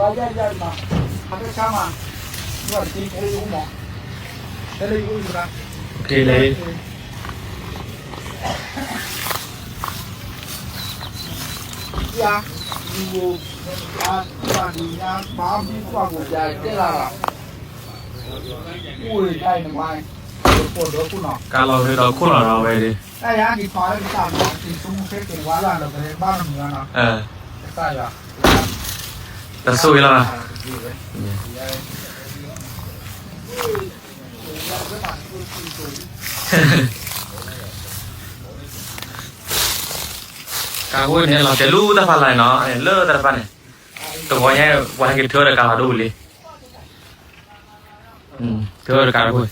Bayan yan ba? Magkasama. Tuwan, tingkay yung mo. Talay ko yung Okay, lay. Ya, duwo, at paninya, mami kwa mo dyan, kailara. Ui, dai nang mai. Pwede ko na. Kalau hết đó cũng đi. Đây thì phải cái thì quá là được cái ba năm nữa nè. Cái tay à. Tersuwi lah. Kau ini lah celu dah palai no, le dah palai. Tuanya wah kita dah kau dulu li. Hmm, dah kau.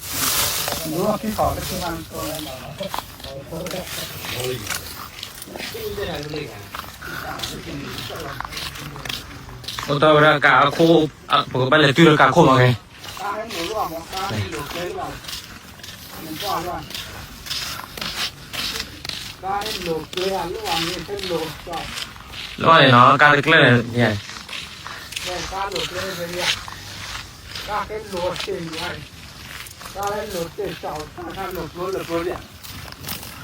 รู้ว่าพี่ขอไปที่บ้านตัวอะไรหรอโอ้ย ตัวรากาโคผมก็ไปเลยตื้อรากาโคมาไงร้อยเนาะการเคลื่อนเนี่ยการหลุดเกลื่อนเนี่ยการเกลื่อนหลุดเกลื่อนเนี่ยการหลุดเกลื่อนเจ้าการหลุดหลุดหลุดเนี่ย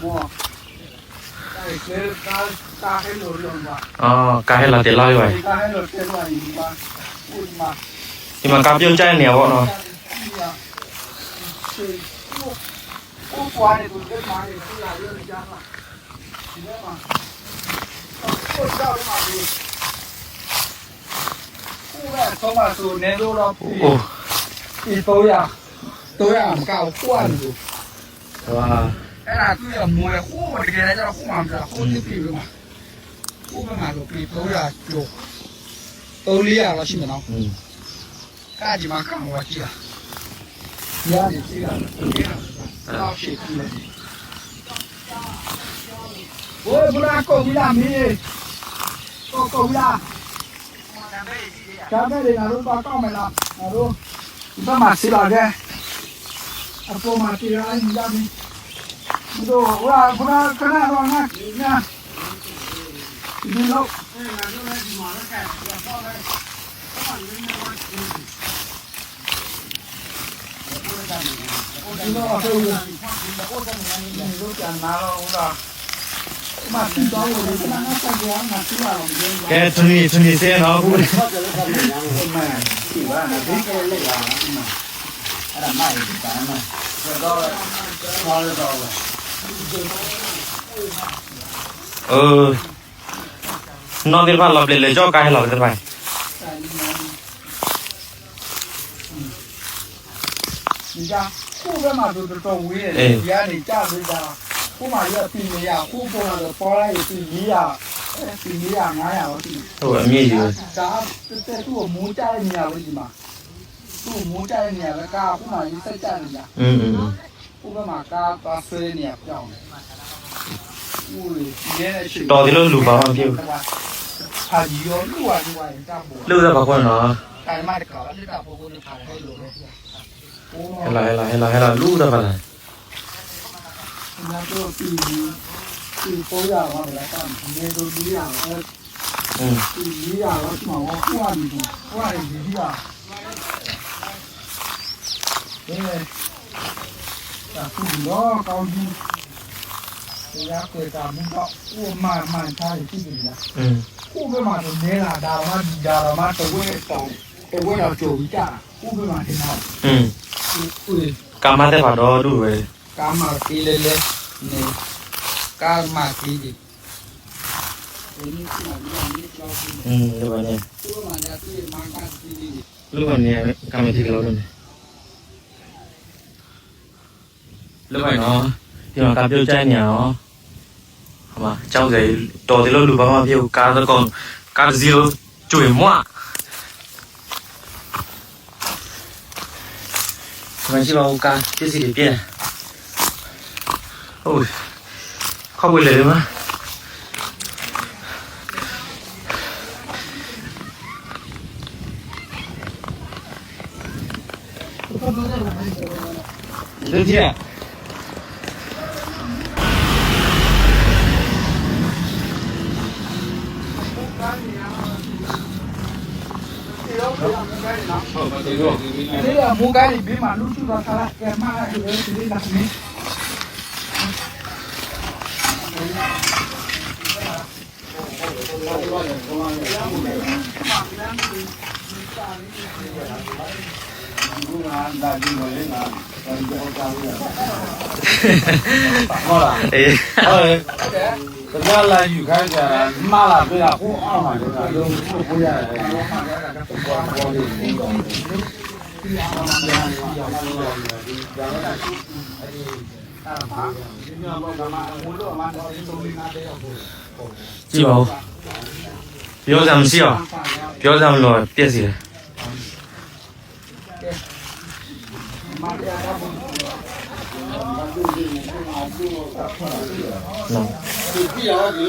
มวการเกลื่อนการ Cajelo Lomba. Ah, Cajelo te la yoy. Cajelo te la yoy. Ulma. ဒီမှာကပြုတ်ကြိုက်နေပါတော့။ဟုတ်ပါရဲ့သူကမာရီသူလာရကြပါ။ဒီမှာဟုတ်ကြောက်ပါဘူး။ကိုယ်ကဆုံးမသူနေလို့တော့ဘူး။ဒီတော့ရတော့ရကောက်ပွားလို့။ဟာအဲ့ဒါသူ့ရမွေးကိုတကယ်လည်းကျွန်တော်ခုမှမပြောဘူး။ဟုတ်ပြီပါ။ ဥပမာလိုပြီး300ကျော်300လောက်ရှိမှာနော်။ကာဒီမှာကောင်းဝါကြီးလား။ညာနေကြည့်တာ။တော့ရှိပြီ။ဘိုးဘလာကောဘလာမင်းကောကောဘလာကျမ်းပဲနာတို့ပါကောက်မလားနာတို့ဒီဘက်မှာစီလာခဲ့အပေါ်မှာတရားရည်ရပြီတို့ဟိုကဘုရားခဏတော့ငါငါ ဒီလောက်ဒီတော့အခုဒီတော့ကလည်းဒီလိုကံလာတော့ဦးလားမတ်တော့လို့ဒီမှာဆက်ပြောင်းမှာသူ့အောင်ရင်းကဲသူနေသူနေဆဲတော့ဘူးဟုတ်တယ်လို့ဆက်ပြောင်းမှာဒီကနေ့ဒီကလေးလာမှာအဲ့ဒါမိုက်တာနော်ဆက်တော့ဆော်ရတော့ဘူးเออ အောင်လည်းတတ်နေတို့ဒီရအောင်อืมဒီဒီ ஐயோ லூசா பார்க்கணும் ஹலா ஹலா ஹலா ஹலா லூசா பாரு Yeah. 啊，不知道高低。 တော့ကောင်းကြီးတရားကွယ်တာမတော့ဥမာမှန်သားရှိတယ်လား อืม ဥပမာတော့နဲလာဒါမှဒီဒါမှတဝဲတောင်တဝဲတော့ကြိုပြီးကြဥပမာတင်တော့ อืม ဥဥ ကာမတဲ့ပါတော့လူပဲ ကာမတီလေလေနေကာမတီဒီဒီနေ့ကလည်းဒီလောက်ဒီ อืมဒီပါနေ ဥပမာညာတီမာကာတီဒီ လူကနေကာမတိကလို့နေလူပဲနော်ဒီမှာကာပြုတ်ကြနေရော mà trong giấy to thì nó đủ bao nhiêu biểu cá nó còn cá riêu chuỗi mọa. Mà chỉ bao cá chứ gì để biết ôi không bị lấy mà. Được chưa? Thế là mua cái thì biết mà lúc chúng ta thả lại kèm mai thì đấy thì đặt mít. Ngon à? Ừ. ထားလာကဲမှာဒီလိုဒီလိုနေ ဟုတ်လား အေး ဟုတ်တယ်တမလာယူခိုင်းကြတာမှားလာပြတာဟိုအောင်မှာတော့လုံးကိုရတယ်ဒီမှာဘာမှမလို့မှတော့ဒီလိုနေတယ် ကြည့်ပါဦးပြောစရာမရှိအောင်ပြောစရာမလိုပြက်စီတယ် မာတရားကဘုရား နော် 你不要你